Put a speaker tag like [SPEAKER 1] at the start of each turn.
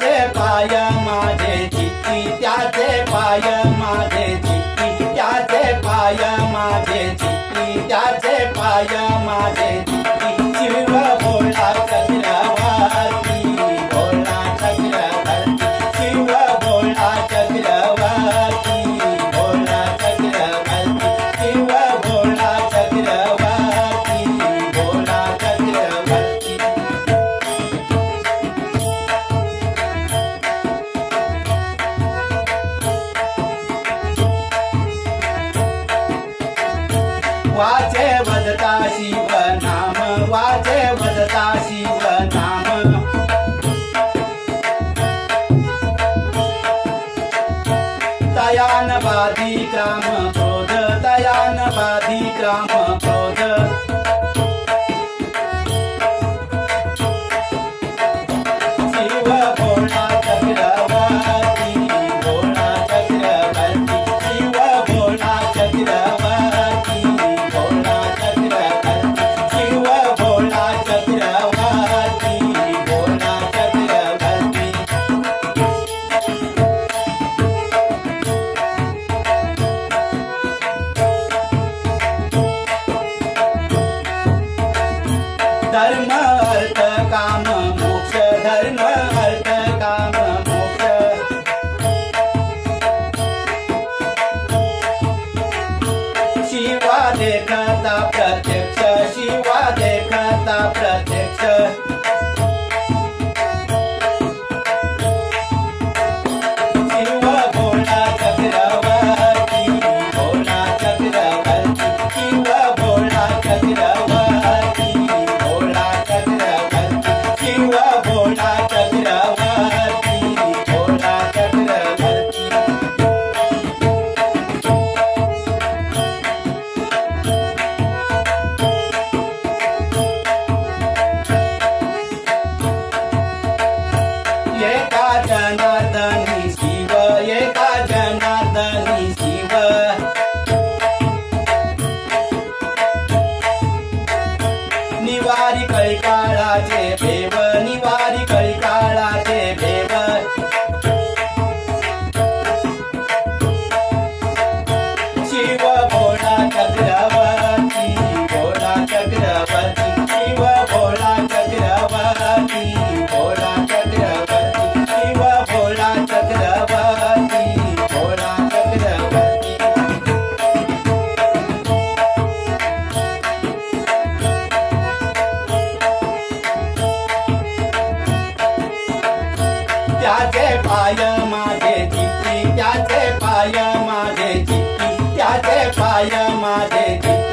[SPEAKER 1] pepaya वाचे वदता शिव नाम वाचे वदता शिव नाम तयान बाधी क्राम बोध तयान बाधी क्राम தர்மா जनार्दनी शिव एका जनार्दनी शिव. निवारी कैकाळाचे त्याचे पाय माझे चित्ती त्याचे पाय माझे चित्ती त्याचे पाय माझे चित्ती